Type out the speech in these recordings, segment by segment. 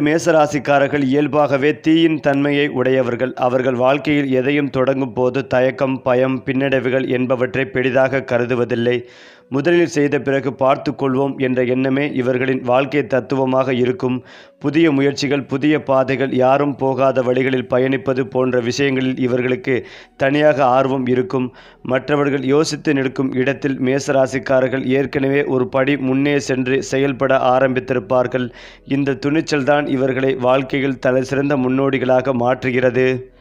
மேசராசிக்காரர்கள் இயல்பாகவே தீயின் தன்மையை உடையவர்கள். அவர்கள் வாழ்க்கையில் எதையும் தொடங்கும் போது தயக்கம் பயம் பின்னடைவுகள் என்பவற்றை பெரிதாக கருதுவதில்லை. முதலில் செய்த பிறகு பார்த்து கொள்வோம் என்ற எண்ணமே இவர்களின் வாழ்க்கை தத்துவமாக இருக்கும். புதிய முயற்சிகள் புதிய பாதைகள் யாரும் போகாத வழிகளில் பயணிப்பது போன்ற விஷயங்களில் இவர்களுக்கு தனியாக ஆர்வம் இருக்கும். மற்றவர்கள் யோசித்து நிற்கும் இடத்தில் மேசராசிக்காரர்கள் ஏற்கனவே ஒரு படி முன்னே சென்று செயல்பட ஆரம்பித்திருப்பார்கள். இந்த துணிச்சல்தான் இவர்களை வாழ்க்கையில் தலை சிறந்த முன்னோடிகளாக மாற்றுகிறது.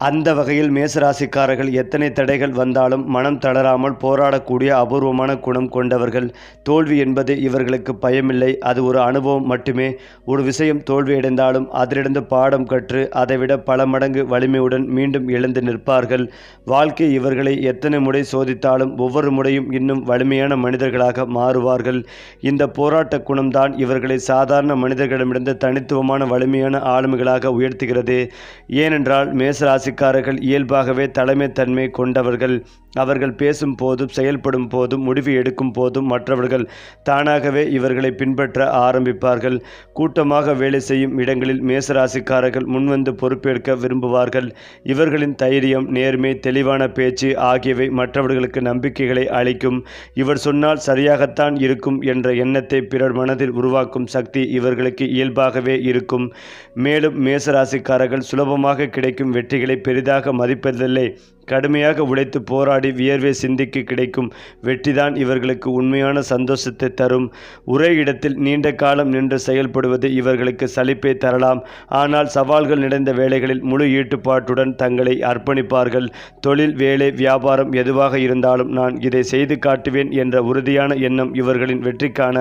அந்த வகையில் மேசராசிக்காரர்கள் எத்தனை தடைகள் வந்தாலும் மனம் தளராமல் போராடக்கூடிய அபூர்வமான குணம் கொண்டவர்கள். தோல்வி என்பது இவர்களுக்கு பயமில்லை. அது ஒரு அனுபவம் மட்டுமே. ஒரு விஷயம் தோல்வியடைந்தாலும் அதிலிருந்து பாடம் கற்று அதைவிட பல மடங்கு வலிமையுடன் மீண்டும் எழுந்து நிற்பார்கள். வாழ்க்கை இவர்களை எத்தனை முறை சோதித்தாலும் ஒவ்வொரு முறையும் இன்னும் வலிமையான மனிதர்களாக மாறுவார்கள். இந்த போராட்ட குணம்தான் இவர்களை சாதாரண மனிதர்களிடமிருந்து தனித்துவமான வலிமையான ஆளுமைகளாக உயர்த்துகிறது. ஏனென்றால் மேசராசி ராசிக்காரர்கள் இயல்பாகவே தலைமைத்தன்மை கொண்டவர்கள். அவர்கள் பேசும் போதும் செயல்படும் போதும் முடிவு எடுக்கும் போதும் மற்றவர்கள் தானாகவே இவர்களை பின்பற்ற ஆரம்பிப்பார்கள். கூட்டமாக வேலை செய்யும் இடங்களில் மேசராசிக்காரர்கள் முன்வந்து பொறுப்பேற்க விரும்புவார்கள். இவர்களின் தைரியம் நேர்மை தெளிவான பேச்சு ஆகியவை மற்றவர்களுக்கு நம்பிக்கைகளை அளிக்கும். இவர் சொன்னால் சரியாகத்தான் இருக்கும் என்ற எண்ணத்தை பிறர் மனதில் உருவாக்கும் சக்தி இவர்களுக்கு இயல்பாகவே இருக்கும். மேலும் மேசராசிக்காரர்கள் சுலபமாக கிடைக்கும் வெற்றிகளை பெரிதாக மதிப்பதில்லை. கடுமையாக உழைத்து போராடி வியர்வை சிந்திக்கு கிடைக்கும் வெற்றிதான் இவர்களுக்கு உண்மையான சந்தோஷத்தை தரும். ஒரே இடத்தில் நீண்ட காலம் நின்று செயல்படுவது இவர்களுக்கு சலிப்பை தரலாம். ஆனால் சவால்கள் நிறைந்த வேலைகளில் முழு ஈடுபாட்டுடன் தங்களை அர்ப்பணிப்பார்கள். தொழில் வேலை வியாபாரம் எதுவாக இருந்தாலும் நான் இதை செய்து காட்டுவேன் என்ற உறுதியான எண்ணம் இவர்களின் வெற்றிக்கான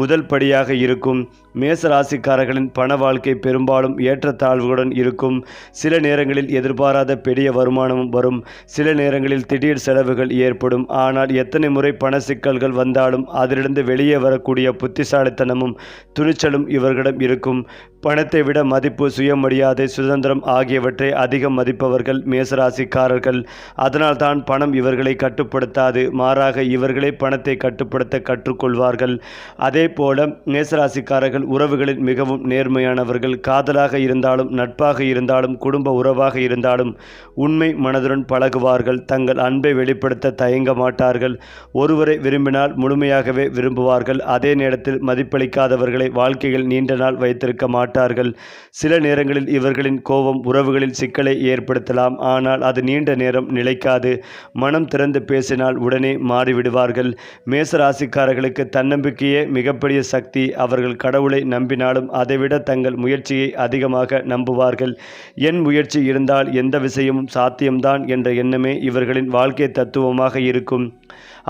முதல் படியாக இருக்கும். மேச ராசிக்காரர்களின் பண வாழ்க்கை பெரும்பாலும் ஏற்றத்தாழ்வுகளுடன் இருக்கும். சில நேரங்களில் எதிர்பாராத பெரிய வருமானமும் வரும். சில நேரங்களில் திடீர் செலவுகள் ஏற்படும். ஆனால் எத்தனை முறை பண சிக்கல்கள் வந்தாலும் அதிலிருந்து வெளியே வரக்கூடிய புத்திசாலித்தனமும் துணிச்சலும் இவர்களிடம் இருக்கும். பணத்தை விட மதிப்பு சுயமரியாதை சுதந்திரம் ஆகியவற்றை அதிகம் மதிப்பவர்கள் மேசராசிக்காரர்கள். அதனால்தான் பணம் இவர்களை கட்டுப்படுத்தாது மாறாக இவர்களே பணத்தை கட்டுப்படுத்த கற்றுக்கொள்வார்கள். அதே போல மேசராசிக்காரர்கள் உறவுகளில் மிகவும் நேர்மையானவர்கள். காதலாக இருந்தாலும் நட்பாக இருந்தாலும் குடும்ப உறவாக இருந்தாலும் உண்மை மனதுடன் பழகுவார்கள். தங்கள் அன்பை வெளிப்படுத்த தயங்க மாட்டார்கள். ஒருவரை விரும்பினால் முழுமையாகவே விரும்புவார்கள். அதே நேரத்தில் மதிப்பளிக்காதவர்களை வாழ்க்கையில் நீண்ட நாள் வைத்திருக்க மாட்டார்கள். சில நேரங்களில் இவர்களின் கோபம் உறவுகளில் சிக்கலை ஏற்படுத்தலாம். ஆனால் அது நீண்ட நேரம் நிலைக்காது. மனம் திறந்து பேசினால் உடனே மாறிவிடுவார்கள். மேச ராசிக்காரர்களுக்கு தன்னம்பிக்கையே மிகப்பெரிய சக்தி. அவர்கள் கடவுளை நம்பினாலும் அதைவிட தங்கள் முயற்சியை அதிகமாக நம்புவார்கள். என் முயற்சி இருந்தால் எந்த விஷயமும் சாத்தியம்தான் என்ற எண்ணமே இவர்களின் வாழ்க்கை தத்துவமாக இருக்கும்.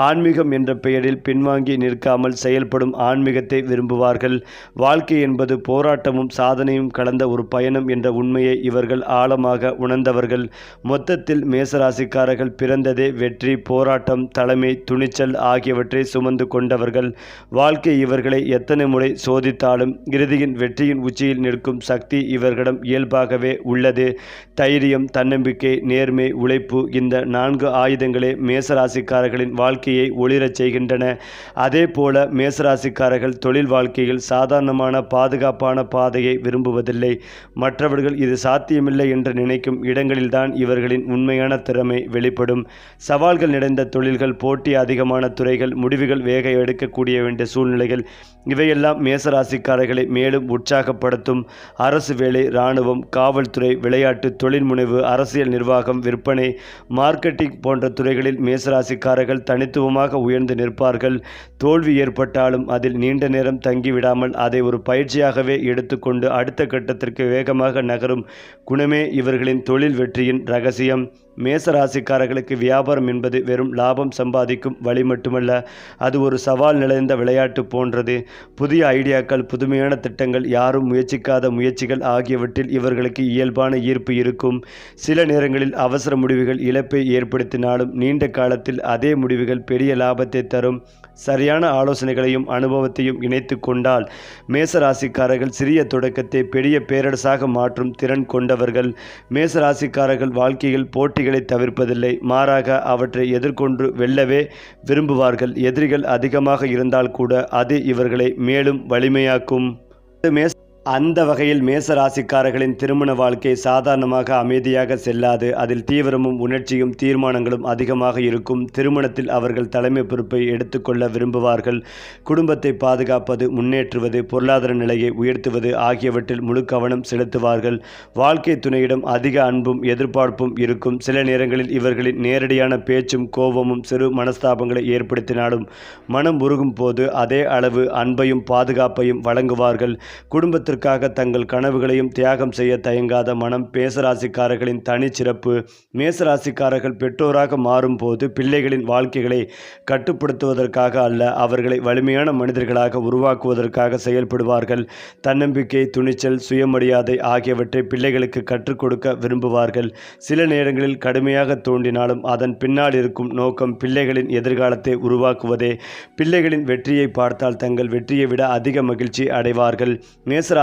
ஆன்மீகம் என்ற பெயரில் பின்வாங்கி நிற்காமல் செயல்படும் ஆன்மீகத்தை விரும்புவார்கள். வாழ்க்கை என்பது போராட்டமும் சாதனையும் கலந்த ஒரு பயணம் என்ற உண்மையை இவர்கள் ஆழமாக உணர்ந்தவர்கள். மொத்தத்தில் மேசராசிக்காரர்கள் பிறந்ததே வெற்றி போராட்டம் தலைமை துணிச்சல் ஆகியவற்றை சுமந்து கொண்டவர்கள். வாழ்க்கை இவர்களை எத்தனை முறை சோதித்தாலும் இறுதியின் வெற்றியின் உச்சியில் நிற்கும் சக்தி இவர்களிடம் இயல்பாகவே உள்ளது. தைரியம் தன்னம்பிக்கை நேர்மை உழைப்பு இந்த நான்கு ஆயுதங்களே மேசராசிக்காரர்களின் வாழ்க்கை வாழ்க்கையை ஒளிரச் செய்கின்றன. அதே போல மேசராசிக்காரர்கள் தொழில் வாழ்க்கையில் சாதாரணமான பாதுகாப்பான பாதையை விரும்புவதில்லை. மற்றவர்கள் இது சாத்தியமில்லை என்று நினைக்கும் இடங்களில்தான் இவர்களின் உண்மையான திறமை வெளிப்படும். சவால்கள் நிறைந்த தொழில்கள் போட்டி அதிகமான துறைகள் முடிவுகள் வேக எடுக்கக்கூடிய வேண்டிய சூழ்நிலைகள் இவையெல்லாம் மேசராசிக்காரர்களை மேலும் உற்சாகப்படுத்தும். அரசு வேலை இராணுவம் காவல்துறை விளையாட்டு தொழில் முனைவு அரசியல் நிர்வாகம் விற்பனை மார்க்கெட்டிங் போன்ற துறைகளில் மேசராசிக்காரர்கள் தனி தனித்துவமாக உயர்ந்து நிற்பார்கள். தோல்வி ஏற்பட்டாலும் அதில் நீண்ட நேரம் தங்கிவிடாமல் அதை ஒரு பயிற்சியாகவே எடுத்துக்கொண்டு அடுத்த கட்டத்திற்கு வேகமாக நகரும் குணமே இவர்களின் தொழில் வெற்றியின் ரகசியம். மேச ராசிக்காரர்களுக்கு வியாபாரம் என்பது வெறும் லாபம் சம்பாதிக்கும் வழி மட்டுமல்ல அது ஒரு சவால் நிறைந்த விளையாட்டு போன்றது. புதிய ஐடியாக்கள் புதுமையான திட்டங்கள் யாரும் முயற்சிக்காத முயற்சிகள் ஆகியவற்றில் இவர்களுக்கு இயல்பான ஈர்ப்பு இருக்கும். சில நேரங்களில் அவசர முடிவுகள் இழப்பை ஏற்படுத்தினாலும் நீண்ட காலத்தில் அதே முடிவுகள் பெரிய லாபத்தை தரும். சரியான ஆலோசனைகளையும் அனுபவத்தையும் இணைத்து கொண்டால் மேச ராசிக்காரர்கள் சிறிய தொடக்கத்தை பெரிய பேரரசாக மாற்றும் திறன் கொண்டவர்கள். மேச ராசிக்காரர்கள் வாழ்க்கையில் போட்டிகள் தவிர்ப்பதில்லை. மாறாக அவற்றை எதிர்கொண்டு வெல்லவே விரும்புவார்கள். எதிரிகள் அதிகமாக இருந்தால் கூட அது இவர்களை மேலும் வலிமையாக்கும். மேச அந்த வகையில் மேச ராசிக்காரர்களின் திருமண வாழ்க்கை சாதாரணமாக அமைதியாக செல்லாது. அதில் தீவிரமும் உணர்ச்சியும் தீர்மானங்களும் அதிகமாக இருக்கும். திருமணத்தில் அவர்கள் தலைமை பொறுப்பை எடுத்துக்கொள்ள விரும்புவார்கள். குடும்பத்தை பாதுகாப்பது முன்னேற்றுவது பொருளாதார நிலையை உயர்த்துவது ஆகியவற்றில் முழு கவனம் செலுத்துவார்கள். வாழ்க்கை துணையிடம் அதிக அன்பும் எதிர்பார்ப்பும் இருக்கும். சில நேரங்களில் இவர்களின் நேரடியான பேச்சும் கோபமும் சிறு மனஸ்தாபங்களை ஏற்படுத்தினாலும் மனம் உருகும் போது அதே அளவு அன்பையும் பாதுகாப்பையும் வழங்குவார்கள். குடும்பத்திற்கு குடும்பத்திற்காக தங்கள் கனவுகளையும் தியாகம் செய்ய தயங்காத மனம் மேசராசிக்காரர்களின் தனிச்சிறப்பு. மேசராசிக்காரர்கள் பெற்றோராக மாறும்போது பிள்ளைகளின் வாழ்க்கைகளை கட்டுப்படுத்துவதற்காக அல்ல அவர்களை வலிமையான மனிதர்களாக உருவாக்குவதற்காக செயல்படுவார்கள். தன்னம்பிக்கை துணிச்சல் சுயமரியாதை ஆகியவற்றை பிள்ளைகளுக்கு கற்றுக் கொடுக்க விரும்புவார்கள். சில நேரங்களில் கடுமையாக தோன்றினாலும் அதன் பின்னால் இருக்கும் நோக்கம் பிள்ளைகளின் எதிர்காலத்தை உருவாக்குவதே. பிள்ளைகளின் வெற்றியை பார்த்தால் தங்கள் வெற்றியை விட அதிக மகிழ்ச்சி அடைவார்கள்.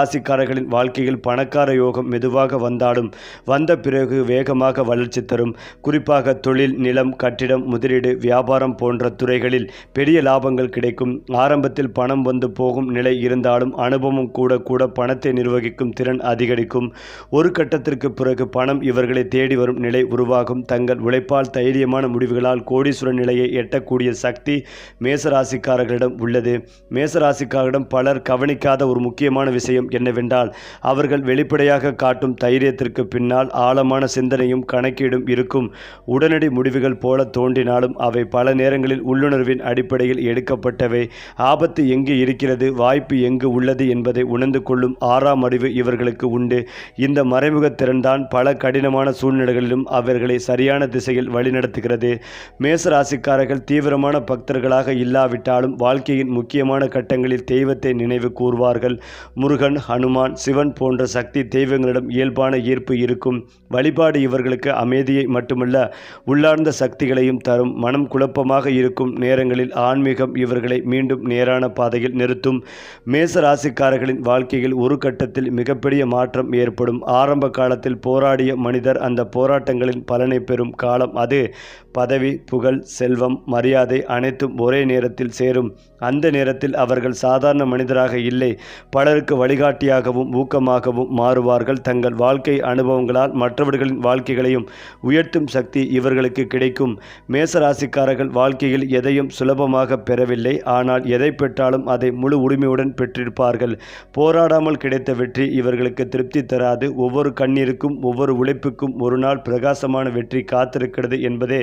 ராசிக்காரர்களின் வாழ்க்கையில் பணக்கார யோகம் மெதுவாக வந்தாலும் வந்த பிறகு வேகமாக வளர்ச்சி தரும். குறிப்பாக தொழில் நிலம் கட்டிடம் முதலீடு வியாபாரம் போன்ற துறைகளில் பெரிய லாபங்கள் கிடைக்கும். ஆரம்பத்தில் பணம் வந்து போகும் நிலை இருந்தாலும் அனுபவம் கூட கூட பணத்தை நிர்வகிக்கும் திறன் அதிகரிக்கும். ஒரு கட்டத்திற்கு பிறகு பணம் இவர்களை தேடி வரும் நிலை உருவாகும். தங்கள் உழைப்பால் தைரியமான முடிவுகளால் கோடீஸ்வரன் நிலையை எட்டக்கூடிய சக்தி மேசராசிக்காரர்களிடம் உள்ளது. மேசராசிக்காரர்களிடம் பலர் கவனிக்காத ஒரு முக்கியமான விஷயம் என்னவென்றால் அவர்கள் வெளிப்படையாக காட்டும் தைரியத்திற்கு பின்னால் ஆழமான சிந்தனையும் கணக்கீடும் இருக்கும். உடனடி முடிவுகள் போல தோன்றினாலும் அவை பல நேரங்களில் உள்ளுணர்வின் அடிப்படையில் எடுக்கப்பட்டவை. ஆபத்து எங்கு இருக்கிறது வாய்ப்பு எங்கு உள்ளது என்பதை உணர்ந்து கொள்ளும் ஆறாம் அறிவு இவர்களுக்கு உண்டு. இந்த மறைமுக திறன்தான் பல கடினமான சூழ்நிலைகளிலும் அவர்களை சரியான திசையில் வழிநடத்துகிறது. மேசராசிக்காரர்கள் தீவிரமான பக்தர்களாக இல்லாவிட்டாலும் வாழ்க்கையின் முக்கியமான கட்டங்களில் தெய்வத்தை நினைவு கூர்வார்கள். முருகன் ஹனுமான் சிவன் போன்ற சக்தி தெய்வங்களிடம் இயல்பான ஈர்ப்பு இருக்கும். வழிபாடு இவர்களுக்கு அமைதியை மட்டுமல்ல உள்ளார்ந்த சக்திகளையும் தரும். மனம் குழப்பமாக இருக்கும் நேரங்களில் ஆன்மீகம் இவர்களை மீண்டும் நேரான பாதையில் நிறுத்தும். மேச ராசிக்காரர்களின் வாழ்க்கையில் ஒரு கட்டத்தில் மிகப்பெரிய மாற்றம் ஏற்படும். ஆரம்ப காலத்தில் போராடிய மனிதர் அந்த போராட்டங்களின் பலனை பெறும் காலம் அது. பதவி புகழ் செல்வம் மரியாதை அனைத்தும் ஒரே நேரத்தில் சேரும். அந்த நேரத்தில் அவர்கள் சாதாரண மனிதராக இல்லை. பலருக்கு வழிகாட்டியாகவும் ஊக்கமாகவும் மாறுவார்கள். தங்கள் வாழ்க்கை அனுபவங்களால் மற்றவர்களின் வாழ்க்கைகளையும் உயர்த்தும் சக்தி இவர்களுக்கு கிடைக்கும். மேசராசிக்காரர்கள் வாழ்க்கையில் எதையும் சுலபமாக பெறவில்லை. ஆனால் எதை பெற்றாலும் அதை முழு உரிமையுடன் பெற்றிருப்பார்கள். போராடாமல் கிடைத்த வெற்றி இவர்களுக்கு திருப்தி தராது. ஒவ்வொரு கண்ணீருக்கும் ஒவ்வொரு உழைப்புக்கும் ஒரு நாள் பிரகாசமான வெற்றி காத்திருக்கிறது என்பதே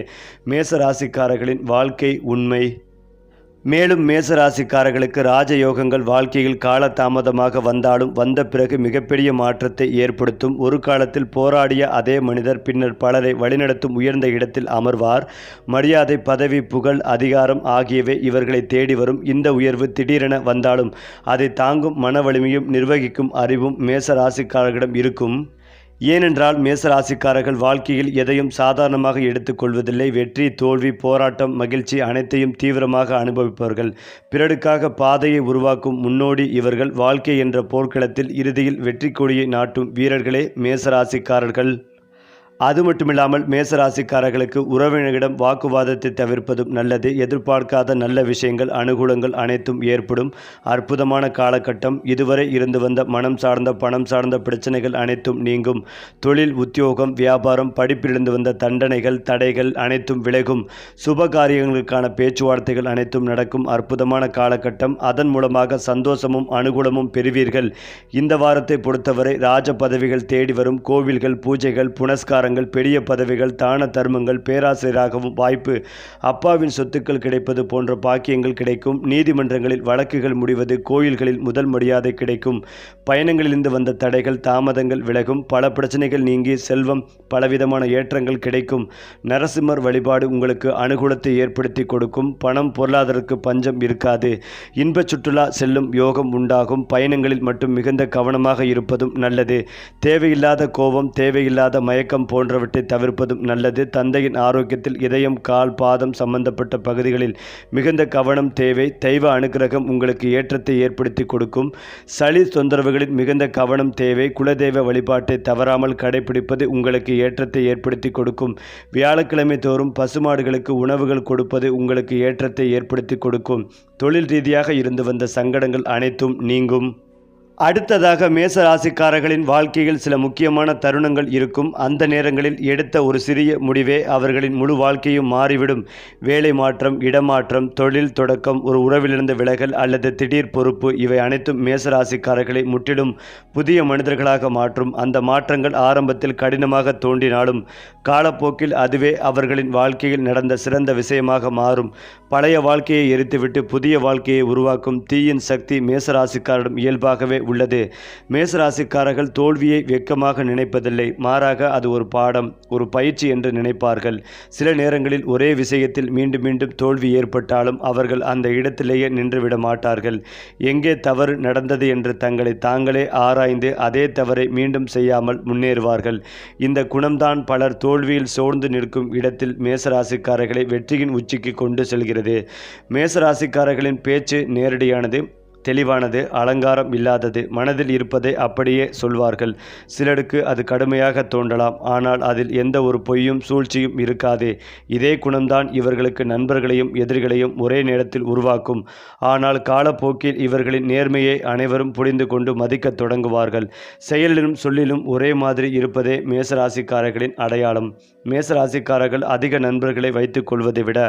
மேசராசிக்காரர்களின் வாழ்க்கை உண்மை. மேலும் மேசராசிக்காரர்களுக்கு ராஜயோகங்கள் வாழ்க்கையில் காலதாமதமாக வந்தாலும் வந்த பிறகு மிகப்பெரிய மாற்றத்தை ஏற்படுத்தும். ஒரு காலத்தில் போராடிய அதே மனிதர் பின்னர் பலரை வழிநடத்தும் உயர்ந்த இடத்தில் அமர்வார். மரியாதை பதவி புகழ் அதிகாரம் ஆகியவை இவர்களை தேடி வரும். இந்த உயர்வு திடீரென வந்தாலும் அதை தாங்கும் மன வலிமையும் நிர்வகிக்கும் அறிவும் மேசராசிக்காரர்களிடம் இருக்கும். ஏனென்றால் மேசராசிக்காரர்கள் வாழ்க்கையில் எதையும் சாதாரணமாக எடுத்துக்கொள்வதில்லை. வெற்றி தோல்வி போராட்டம் மகிழ்ச்சி அனைத்தையும் தீவிரமாக அனுபவிப்பவர்கள். பிறருக்காக பாதையை உருவாக்கும் முன்னோடி இவர்கள். வாழ்க்கை என்ற போர்க்களத்தில் இறுதியில் வெற்றி கொடியை நாட்டும் வீரர்களே மேசராசிக்காரர்கள். அது மட்டுமில்லாமல் மேசராசிக்காரர்களுக்கு உறவினரிடம் வாக்குவாதத்தை தவிர்ப்பதும் நல்லது. எதிர்பார்க்காத நல்ல விஷயங்கள் அனுகூலங்கள் அனைத்தும் ஏற்படும். அற்புதமான காலகட்டம். இதுவரை இருந்து வந்த மனம் சார்ந்த பணம் சார்ந்த பிரச்சனைகள் அனைத்தும் நீங்கும். தொழில் உத்தியோகம் வியாபாரம் படிப்பிலிருந்து வந்த தண்டனைகள் தடைகள் அனைத்தும் விலகும். சுப காரியங்களுக்கான பேச்சுவார்த்தைகள் அனைத்தும் நடக்கும். அற்புதமான காலகட்டம். அதன் மூலமாக சந்தோஷமும் அனுகூலமும் பெறுவீர்கள். இந்த வாரத்தை பொறுத்தவரை ராஜ பதவிகள் தேடி வரும். கோவில்கள் பூஜைகள் புனஸ்காரங்கள் பெரிய பதவிகள் தான தர்மங்கள் பேராசிரியராகவும் வாய்ப்பு அப்பாவின் சொத்துக்கள் கிடைப்பது போன்ற பாக்கியங்கள் கிடைக்கும். நீதிமன்றங்களில் வழக்குகள் முடிவது கோயில்களில் முதல் மரியாதை கிடைக்கும். பயணங்களிலிருந்து வந்த தடைகள் தாமதங்கள் விலகும். பல பிரச்சனைகள் நீங்கி செல்வம் பலவிதமான ஏற்றங்கள் கிடைக்கும். நரசிம்மர் வழிபாடு உங்களுக்கு அனுகூலத்தை ஏற்படுத்தி கொடுக்கும். பணம் பொருளாதாரத்துக்கு பஞ்சம் இருக்காது. இன்ப சுற்றுலா செல்லும் யோகம் உண்டாகும். பயணங்களில் மட்டும் மிகுந்த கவனமாக இருப்பதும் நல்லது. தேவையில்லாத கோபம் தேவையில்லாத மயக்கம் போன்றவற்றை தவிர்ப்பதும் நல்லது. தந்தையின் ஆரோக்கியத்தில் இதயம் கால் பாதம் சம்பந்தப்பட்ட பகுதிகளில் மிகுந்த கவனம் தேவை. தெய்வ அனுக்கிரகம் உங்களுக்கு ஏற்றத்தை ஏற்படுத்தி கொடுக்கும். சளி தொந்தரவுகளில் மிகுந்த கவனம் தேவை. குலதெய்வ வழிபாட்டை தவறாமல் கடைபிடிப்பது உங்களுக்கு ஏற்றத்தை ஏற்படுத்தி கொடுக்கும். வியாழக்கிழமை தோறும் பசுமாடுகளுக்கு உணவுகள் கொடுப்பது உங்களுக்கு ஏற்றத்தை ஏற்படுத்தி கொடுக்கும். தொழில் ரீதியாக இருந்து வந்த சங்கடங்கள் அனைத்தும் நீங்கும். அடுத்ததாக மேச ராசிக்காரர்களின் வாழ்க்கையில் சில முக்கியமான தருணங்கள் இருக்கும். அந்த நேரங்களில் எடுத்த ஒரு சிறிய முடிவே அவர்களின் முழு வாழ்க்கையும் மாறிவிடும். வேலை மாற்றம் இடமாற்றம் தொழில் தொடக்கம் ஒரு உறவிலிருந்து விலகல் அல்லது திடீர் பொறுப்பு இவை அனைத்தும் மேச ராசிக்காரர்களை முற்றிலும் புதிய மனிதர்களாக மாற்றும். அந்த மாற்றங்கள் ஆரம்பத்தில் கடினமாக தோன்றினாலும் காலப்போக்கில் அதுவே அவர்களின் வாழ்க்கையில் நடந்த சிறந்த விஷயமாக மாறும். பழைய வாழ்க்கையை எரித்துவிட்டு புதிய வாழ்க்கையை உருவாக்கும் தீயின் சக்தி மேசராசிக்காரிடம் இயல்பாகவே உள்ளது. மேசராசிக்காரர்கள் தோல்வியை வெட்கமாக நினைப்பதில்லை. மாறாக அது ஒரு பாடம் ஒரு பயிற்சி என்று நினைப்பார்கள். சில நேரங்களில் ஒரே விஷயத்தில் மீண்டும் மீண்டும் தோல்வி ஏற்பட்டாலும் அவர்கள் அந்த இடத்திலேயே நின்றுவிட மாட்டார்கள். எங்கே தவறு நடந்தது என்று தங்களை தாங்களே ஆராய்ந்து அதே தவறை மீண்டும் செய்யாமல் முன்னேறுவார்கள். இந்த குணம்தான் பலர் தோல்வியில் சோர்ந்து நிற்கும் இடத்தில் மேசராசிக்காரர்களை வெற்றியின் உச்சிக்கு கொண்டு செல்கிறது. மேசராசிக்காரர்களின் பேச்சு நேரடியானது தெளிவானது அலங்காரம் இல்லாதது மனதில் இருப்பதை அப்படியே சொல்வார்கள். சிலருக்கு அது கடுமையாக தோன்றலாம் ஆனால் அதில் எந்த ஒரு பொய்யும் சூழ்ச்சியும் இருக்காது. இதே குணம்தான் இவர்களுக்கு நண்பர்களையும் எதிரிகளையும் ஒரே நேரத்தில் உருவாக்கும். ஆனால் காலப்போக்கில் இவர்களின் நேர்மையை அனைவரும் புரிந்து கொண்டு மதிக்கத் தொடங்குவார்கள். செயலிலும் சொல்லிலும் ஒரே மாதிரி இருப்பதே மேசராசிக்காரர்களின் அடையாளம். மேசராசிக்காரர்கள் அதிக நண்பர்களை வைத்துக் கொள்வதை விட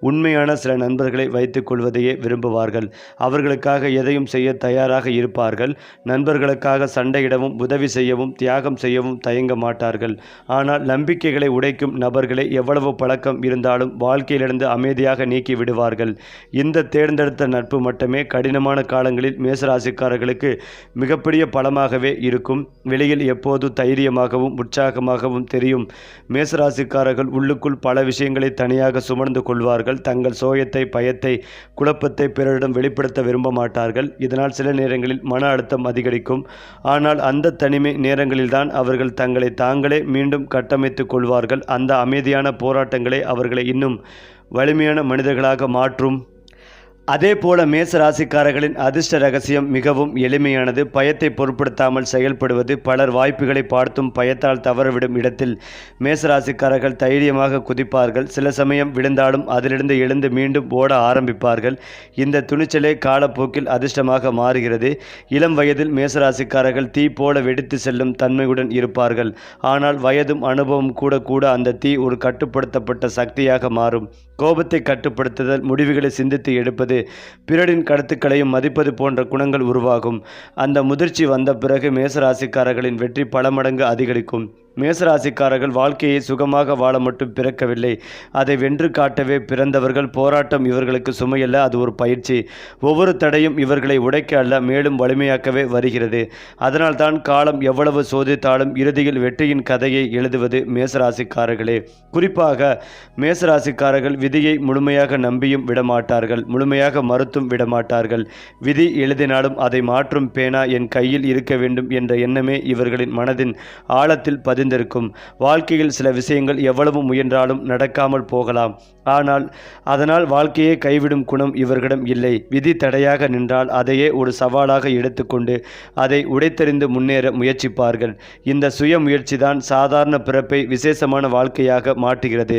உண்மையான சில நண்பர்களை வைத்துக் கொள்வதையே விரும்புவார்கள். அவர்களுக்காக எதையும் செய்ய தயாராக இருப்பார்கள். நண்பர்களுக்காக சண்டையிடவும் உதவி செய்யவும் தியாகம் செய்யவும் தயங்க மாட்டார்கள். ஆனால் நம்பிக்கைகளை உடைக்கும் நபர்களை எவ்வளவு பழக்கம் இருந்தாலும் வாழ்க்கையிலிருந்து அமைதியாக நீக்கி விடுவார்கள். இந்த தேர்ந்தெடுத்த நட்பு மட்டுமே கடினமான காலங்களில் மேசராசிக்காரர்களுக்கு மிகப்பெரிய பலமாகவே இருக்கும். வெளியில் எப்போது தைரியமாகவும் உற்சாகமாகவும் தெரியும். ராசிக்காரர்கள் உள்ளுக்குள் பல விஷயங்களை தனியாக சுமந்து கொள்வார்கள். தங்கள் சோயத்தை பயத்தை குழப்பத்தை பிறரிடம் வெளிப்படுத்த விரும்ப மாட்டார்கள். இதனால் சில நேரங்களில் மன அழுத்தம் அதிகரிக்கும். ஆனால் அந்த தனிமை நேரங்களில்தான் அவர்கள் தங்களை தாங்களே மீண்டும் கட்டமைத்துக் கொள்வார்கள். அந்த அமைதியான போராட்டங்களை அவர்களை இன்னும் வலிமையான மனிதர்களாக மாற்றும் அதே போல மேச ராசிக்காரர்களின் அதிர்ஷ்ட ரகசியம் மிகவும் எளிமையானது. பயத்தை பொருட்படுத்தாமல் செயல்படுவது பலர் வாய்ப்புகளை பார்த்தும் பயத்தால் தவறவிடும் இடத்தில் மேச ராசிக்காரர்கள் தைரியமாக குதிப்பார்கள். சில சமயம் விழுந்தாலும் அதிலிருந்து எழுந்து மீண்டும் ஓட ஆரம்பிப்பார்கள். இந்த துணிச்சலே காலப்போக்கில் அதிர்ஷ்டமாக மாறுகிறது. இளம் வயதில் மேச ராசிக்காரர்கள் தீ போல வெடித்து செல்லும் தன்மையுடன் இருப்பார்கள். ஆனால் வயதும் அனுபவம் கூட கூட அந்த தீ ஒரு கட்டுப்படுத்தப்பட்ட சக்தியாக மாறும். கோபத்தை கட்டுப்படுத்துதல் முடிவுகளை சிந்தித்து எடுப்பது பிறரின் கருத்துக்களையும் மதிப்பது போன்ற குணங்கள் உருவாகும். அந்த முதிர்ச்சி வந்த பிறகு மேசராசிக்காரர்களின் வெற்றி பல மடங்கு அதிகரிக்கும். மேசராசிக்காரர்கள் வாழ்க்கையை சுகமாக வாழ மட்டும் பிறக்கவில்லை. அதை வென்று காட்டவே பிறந்தவர்கள் போராட்டம் இவர்களுக்கு சுமையல்ல அது ஒரு பயிற்சி. ஒவ்வொரு தடையும் இவர்களை உடைக்க அல்ல மேலும் வலிமையாக்கவே வருகிறது. அதனால்தான் காலம் எவ்வளவு சோதித்தாலும் இறுதியில் வெற்றியின் கதையை எழுதுவது மேசராசிக்காரர்களே. குறிப்பாக மேசராசிக்காரர்கள் விதியை முழுமையாக நம்பியும் விடமாட்டார்கள் முழுமையாக மறுத்தும் விடமாட்டார்கள். விதி எழுதினாலும் அதை மாற்றும் பேனா என் கையில் இருக்க வேண்டும் என்ற எண்ணமே இவர்களின் மனதின் ஆழத்தில் பதிந்திருக்கும் வாழ்க்கையில் சில விஷயங்கள் எவ்வளவு முயன்றாலும் நடக்காமல் போகலாம். ஆனால் அதனால் வாழ்க்கையை கைவிடும் குணம் இவர்களிடம் இல்லை. விதி தடையாக நின்றால் அதையே ஒரு சவாலாக எடுத்துக்கொண்டு அதை உடைத்தெறிந்து முன்னேற முயற்சிப்பார்கள். இந்த சுய முயற்சிதான் சாதாரண பிறப்பை விசேஷமான வாழ்க்கையாக மாற்றுகிறது.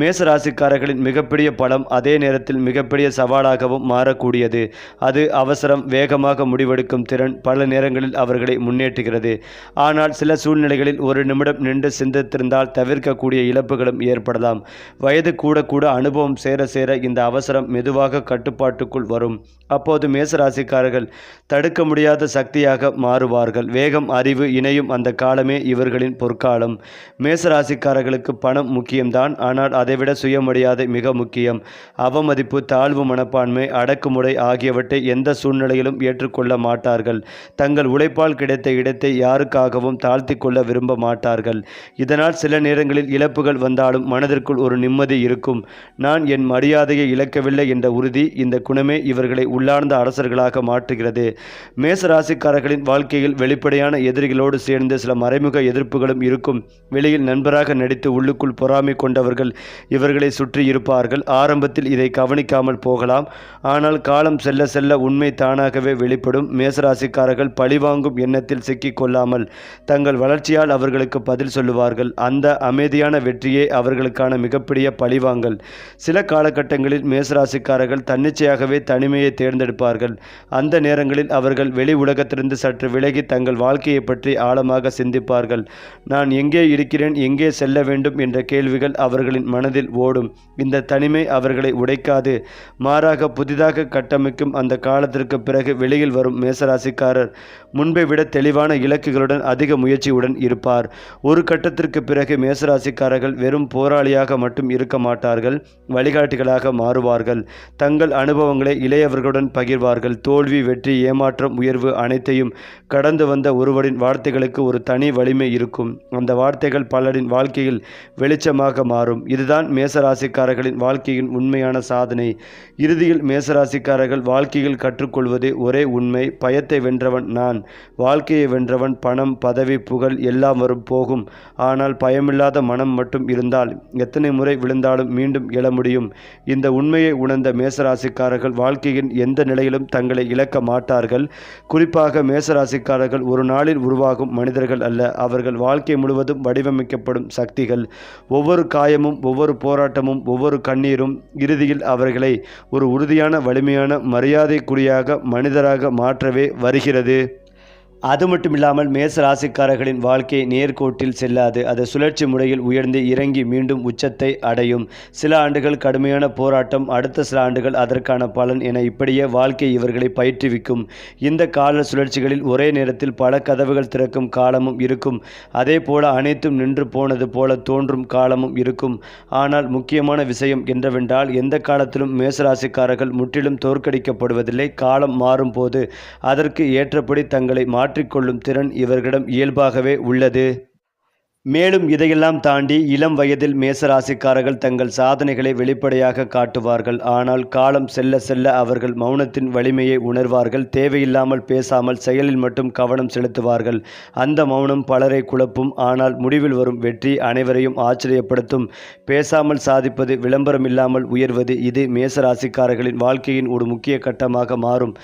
மேசராசிக்காரர்களின் மிகப்பெரிய பலம் அதே நேரத்தில் மிகப்பெரிய சவாலாகவும் மாறக்கூடியது. அது அவசரம் வேகமாக முடிவெடுக்கும் திறன் பல நேரங்களில் அவர்களை முன்னேற்றுகிறது. ஆனால் சில சூழ்நிலைகளில் ஒரு நிமிடம் நின்று சிந்தித்திருந்தால் தவிர்க்கக்கூடிய இழப்புகளும் ஏற்படலாம். வயது கூட கூட அனுபவம் சேர சேர இந்த அவசரம் மெதுவாக கட்டுப்பாட்டுக்குள் வரும். அப்போது மேசராசிக்காரர்கள் தடுக்க முடியாத சக்தியாக மாறுவார்கள். வேகம் அறிவு இணையும் அந்த காலமே இவர்களின் பொற்காலம். மேசராசிக்காரர்களுக்கு பணம் முக்கியம்தான். ஆனால் அதைவிட சுயமரியாதை மிக முக்கியம். அவமதிப்பு தாழ்வு மனப்பான்மை அடக்குமுறை ஆகியவற்றை எந்த சூழ்நிலையிலும் ஏற்றுக்கொள்ள மாட்டார்கள். தங்கள் உழைப்பால் கிடைத்த இடத்தை யாருக்காகவும் தாழ்த்தி கொள்ள விரும்ப மாட்டார்கள். இதனால் சில நேரங்களில் இழப்புகள் வந்தாலும் மனதிற்குள் ஒரு நிம்மதி இருக்கும். நான் என் மரியாதையை இழக்கவில்லை என்ற உறுதி இந்த குணமே இவர்களை உள்ளார்ந்த அரசர்களாக மாற்றுகிறது. மேசராசிக்காரர்களின் வாழ்க்கையில் வெளிப்படையான எதிரிகளோடு சேர்ந்து சில மறைமுக எதிர்ப்புகளும் இருக்கும். வெளியில் நண்பராக நடித்து உள்ளுக்குள் பொறாமை கொண்டவர்கள் இவர்களை சுற்றி இருப்பார்கள். ஆரம்பத்தில் இதை கவனிக்காமல் போகலாம். ஆனால் காலம் செல்ல செல்ல உண்மை தானாகவே வெளிப்படும். மேசராசிக்காரர்கள் பழிவாங்கும் எண்ணத்தில் சிக்கிக்கொள்ளாமல் தங்கள் வளர்ச்சியால் அவர்களுக்கு பதில் சொல்லுவார்கள். அந்த அமைதியான வெற்றியே அவர்களுக்கான மிகப்பெரிய பழிவாங்கல். சில காலகட்டங்களில் மேசராசிக்காரர்கள் தன்னிச்சையாகவே தனிமையை தேர்ந்தெடுப்பார்கள். அந்த நேரங்களில் அவர்கள் வெளி உலகத்திலிருந்து சற்று விலகி தங்கள் வாழ்க்கையை பற்றி ஆழமாக சிந்திப்பார்கள். நான் எங்கே இருக்கிறேன் எங்கே செல்ல வேண்டும்? என்ற கேள்விகள் அவர்களின் மனதில் ஓடும். இந்த தனிமை அவர்களை உடைக்காது. மாறாக புதிதாக கட்டமைக்கும் அந்த காலத்திற்கு பிறகு வெளியில் வரும் மேசராசிக்காரர் முன்பை விட தெளிவான இலக்குகளுடன் அதிக முயற்சியுடன் இருப்பார். ஒரு கட்டத்திற்கு பிறகு மேசராசிக்காரர்கள் வெறும் போராளியாக மட்டும் இருக்க மாட்டார்கள். வழிகாட்டிகளாக மாறுவார்கள். தங்கள் அனுபவங்களை இளையவர்களுடன் பகிர்வார்கள். தோல்வி வெற்றி ஏமாற்றம் உயர்வு அனைத்தையும் கடந்து வந்த ஒருவரின் வார்த்தைகளுக்கு ஒரு தனி வலிமை இருக்கும். அந்த வார்த்தைகள் பலரின் வாழ்க்கையில் வெளிச்சமாக மாறும். இதுதான் மேசராசிக்காரர்களின் வாழ்க்கையின் உண்மையான சாதனை. இறுதியில் மேசராசிக்காரர்கள் வாழ்க்கையில் கற்றுக்கொள்வது ஒரே உண்மை. பயத்தை வென்றவன் நான் வாழ்க்கையை வென்றவன் பணம் பதவி புகழ் எல்லாம் வரும் போகும். ஆனால் பயமில்லாத மனம் மட்டும் இருந்தால் எத்தனை முறை விழுந்தாலும் மீண்டும் எழ முடியும். இந்த உண்மையை உணர்ந்த மேசராசிக்காரர்கள் வாழ்க்கையின் எந்த நிலையிலும் தங்களை இழக்க மாட்டார்கள். குறிப்பாக மேசராசிக்காரர்கள் ஒரு நாளில் உருவாகும் மனிதர்கள் அல்ல. அவர்கள் வாழ்க்கை முழுவதும் வடிவமைக்கப்படும் சக்திகள். ஒவ்வொரு காயமும் ஒவ்வொரு போராட்டமும் ஒவ்வொரு கண்ணீரும் இறுதியில் அவர்களை ஒரு உறுதியான வலிமையான மரியாதைக்குரியாக மனிதராக மாற்றவே வருகிறது. அது மட்டும் இல்லாமல் மேச ராசிக்காரர்களின் வாழ்க்கை நேர்கோட்டில் செல்லாது. அது சுழற்சி முறையில் உயர்ந்து இறங்கி மீண்டும் உச்சத்தை அடையும். சில ஆண்டுகள் கடுமையான போராட்டம் அடுத்த சில ஆண்டுகள் அதற்கான பலன் என இப்படியே வாழ்க்கை இவர்களை பயிற்றுவிக்கும். இந்த கால சுழற்சிகளில் ஒரே நேரத்தில் பல கதவுகள் திறக்கும் காலமும் இருக்கும். அதே போல அனைத்தும் நின்று போனது போல தோன்றும் காலமும் இருக்கும். ஆனால் முக்கியமான விஷயம் என்றவென்றால் எந்த காலத்திலும் மேசராசிக்காரர்கள் முற்றிலும் தோற்கடிக்கப்படுவதில்லை. காலம் மாறும்போது அதற்கு ஏற்றபடி தங்களை மாற்றிக்கொள்ளும் திறன் இவர்களிடம் இயல்பாகவே உள்ளது. மேலும் இதையெல்லாம் தாண்டி இளம் வயதில் மேசராசிக்காரர்கள் தங்கள் சாதனைகளை வெளிப்படையாக காட்டுவார்கள். ஆனால் காலம் செல்ல செல்ல அவர்கள் மௌனத்தின் வலிமையை உணர்வார்கள். தேவையில்லாமல் பேசாமல் செயலில் மட்டும் கவனம் செலுத்துவார்கள். அந்த மௌனம் பலரை குழப்பும். ஆனால் முடிவில் வரும் வெற்றி அனைவரையும் ஆச்சரியப்படுத்தும். பேசாமல் சாதிப்பது விளம்பரமில்லாமல் உயர்வது இது மேசராசிக்காரர்களின் வாழ்க்கையின் ஒரு முக்கிய கட்டமாக மாறும்.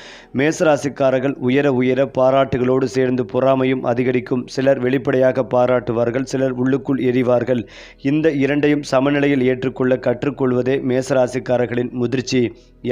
மேசராசிக்காரர்கள் உயர உயர பாராட்டுகளோடு சேர்ந்து பொறாமையும் அதிகரிக்கும். சிலர் வெளிப்படையாக பாராட்டுவார்கள். சிலர் உள்ளுக்குள் எரிவார்கள். இந்த இரண்டையும் சமநிலையில் ஏற்றுக்கொள்ள கற்றுக்கொள்வதே மேசராசிக்காரர்களின் முதிர்ச்சி.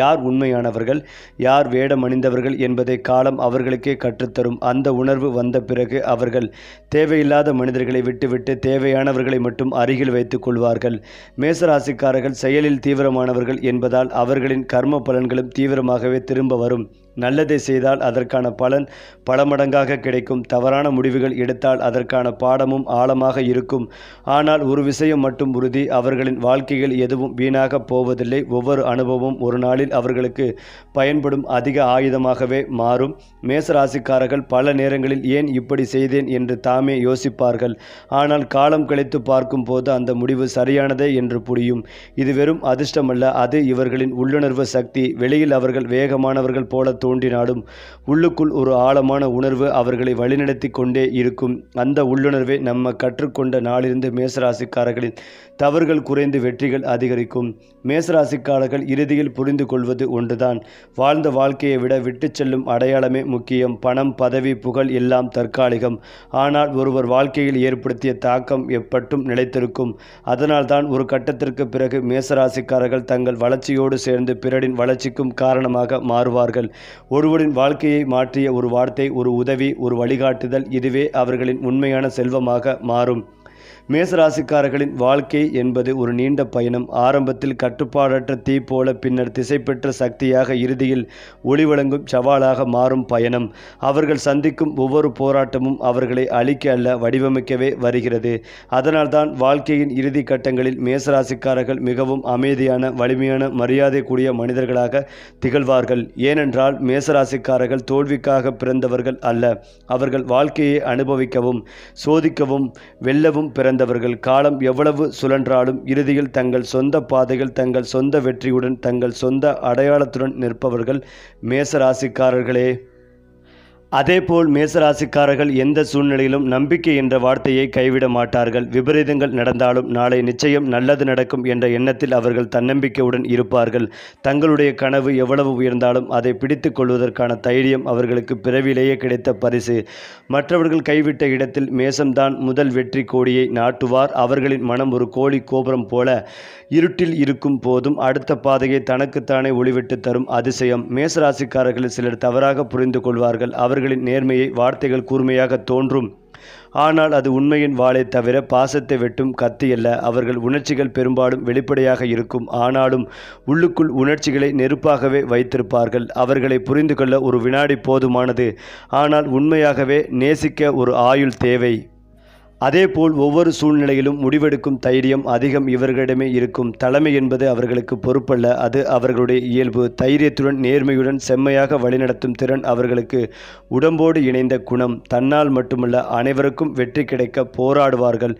யார் உண்மையானவர்கள்? யார் வேடமணிந்தவர்கள் என்பதை காலம் அவர்களுக்கே கற்றுத்தரும். அந்த உணர்வு வந்த பிறகு அவர்கள் தேவையில்லாத மனிதர்களை விட்டுவிட்டு தேவையானவர்களை மட்டும் அருகில் வைத்துக் கொள்வார்கள். மேசராசிக்காரர்கள் செயலில் தீவிரமானவர்கள் என்பதால் அவர்களின் கர்ம பலன்களும் தீவிரமாகவே திரும்ப வரும். நல்லதை செய்தால் அதற்கான பலன் பல மடங்காக கிடைக்கும். தவறான முடிவுகள் எடுத்தால் அதற்கான பாடமும் ஆழமாக இருக்கும். ஆனால் ஒரு விஷயம் மட்டும் உறுதி. அவர்களின் வாழ்க்கையில் எதுவும் வீணாக போவதில்லை. ஒவ்வொரு அனுபவமும் ஒரு நாளில் அவர்களுக்கு பயன்படும் அதிக ஆயுதமாகவே மாறும். மேசராசிக்காரர்கள் பல நேரங்களில் ஏன் இப்படி செய்தேன்? என்று தாமே யோசிப்பார்கள். ஆனால் காலம் கழித்து பார்க்கும் போது அந்த முடிவு சரியானதே என்று புரியும். இது வெறும் அதிர்ஷ்டமல்ல. அது இவர்களின் உள்ளுணர்வு சக்தி. வெளியில் அவர்கள் வேகமானவர்கள் போல தோன்றினாலும் உள்ளுக்குள் ஒரு ஆழமான உணர்வு அவர்களை வழிநடத்தி கொண்டே இருக்கும். அந்த உள்ளுணர்வை நம்ம கற்றுக்கொண்ட நாளிலிருந்து மேசராசிக்காரர்களின் தவறுகள் குறைந்து வெற்றிகள் அதிகரிக்கும். மேசராசிக்காரர்கள் இறுதியில் புரிந்து கொள்வது ஒன்றுதான். வாழ்ந்த வாழ்க்கையை விட விட்டு செல்லும் அடையாளமே முக்கியம். பணம் பதவி புகழ் எல்லாம் தற்காலிகம். ஆனால் ஒருவர் வாழ்க்கையில் ஏற்படுத்திய தாக்கம் எப்பட்டும் நிலைத்திருக்கும். அதனால்தான் ஒரு கட்டத்திற்கு பிறகு மேசராசிக்காரர்கள் தங்கள் வளர்ச்சியோடு சேர்ந்து பிறரின் வளர்ச்சிக்கும் காரணமாக மாறுவார்கள். ஒருவரின் வாழ்க்கையை மாற்றிய ஒரு வார்த்தை ஒரு உதவி ஒரு வழிகாட்டுதல் இதுவே அவர்களின் உண்மையான செல்வமாக மாறும். மேசராசிக்காரர்களின் வாழ்க்கை என்பது ஒரு நீண்ட பயணம். ஆரம்பத்தில் கட்டுப்பாடற்ற தீ போல பின்னர் திசை பெற்ற சக்தியாக இறுதியில் ஒளி வழங்கும் சவாலாக மாறும் பயணம். அவர்கள் சந்திக்கும் ஒவ்வொரு போராட்டமும் அவர்களை அழிக்க அல்ல வடிவமைக்கவே வருகிறது. அதனால்தான் வாழ்க்கையின் இறுதி கட்டங்களில் மேசராசிக்காரர்கள் மிகவும் அமைதியான வலிமையான மரியாதை கூடிய மனிதர்களாக திகழ்வார்கள். ஏனென்றால் மேசராசிக்காரர்கள் தோல்விக்காக பிறந்தவர்கள் அல்ல. அவர்கள் வாழ்க்கையை அனுபவிக்கவும் சோதிக்கவும் வெல்லவும் இழந்தவர்கள் காலம் எவ்வளவு சுழன்றாலும் இறுதியில் தங்கள் சொந்த பாதைகள் தங்கள் சொந்த வெற்றியுடன் தங்கள் சொந்த அடையாளத்துடன் நிற்பவர்கள் மேசராசிக்காரர்களே அதேபோல் மேசராசிக்காரர்கள் எந்த சூழ்நிலையிலும் நம்பிக்கை என்ற வார்த்தையை கைவிட மாட்டார்கள். விபரீதங்கள் நடந்தாலும் நாளை நிச்சயம் நல்லது நடக்கும் என்ற எண்ணத்தில் அவர்கள் தன்னம்பிக்கையுடன் இருப்பார்கள். தங்களுடைய கனவு எவ்வளவு உயர்ந்தாலும் அதை பிடித்து கொள்வதற்கான தைரியம் அவர்களுக்கு பிறவிலேயே கிடைத்த பரிசு. மற்றவர்கள் கைவிட்ட இடத்தில் மேசம்தான் முதல் வெற்றி கோடியை நாட்டுவார். அவர்களின் மனம் ஒரு கோழி கோபுரம் போல இருட்டில் இருக்கும் போதும் அடுத்த பாதையை தனக்குத்தானே ஒளிவிட்டு தரும் அதிசயம். மேசராசிக்காரர்கள் சிலர் தவறாக புரிந்து கொள்வார்கள். அவர்கள் அவர்களின் நேர்மையை வார்த்தைகள் கூர்மையாக தோன்றும். ஆனால் அது உண்மையின் வாளை தவிர பாசத்தை வெட்டும் கத்தி அல்ல. அவர்கள் உணர்ச்சிகள் பெரும்பாலும் வெளிப்படையாக இருக்கும். ஆனாலும் உள்ளுக்குள் உணர்ச்சிகளை நெருப்பாகவே வைத்திருப்பார்கள். அவர்களை புரிந்து கொள்ள ஒரு வினாடி போதுமானது. ஆனால் உண்மையாகவே நேசிக்க ஒரு ஆயுள் தேவை. அதேபோல் ஒவ்வொரு சூழ்நிலையிலும் முடிவெடுக்கும் தைரியம் அதிகம் இவர்களிடமே இருக்கும். தலைமை என்பது அவர்களுக்கு பொறுப்பல்ல. அது அவர்களுடைய இயல்பு. தைரியத்துடன் நேர்மையுடன் செம்மையாக வழிநடத்தும் திறன் அவர்களுக்கு உடம்போடு இணைந்த குணம். தன்னால் மட்டுமல்ல அனைவருக்கும் வெற்றி கிடைக்க போராடுவார்கள்.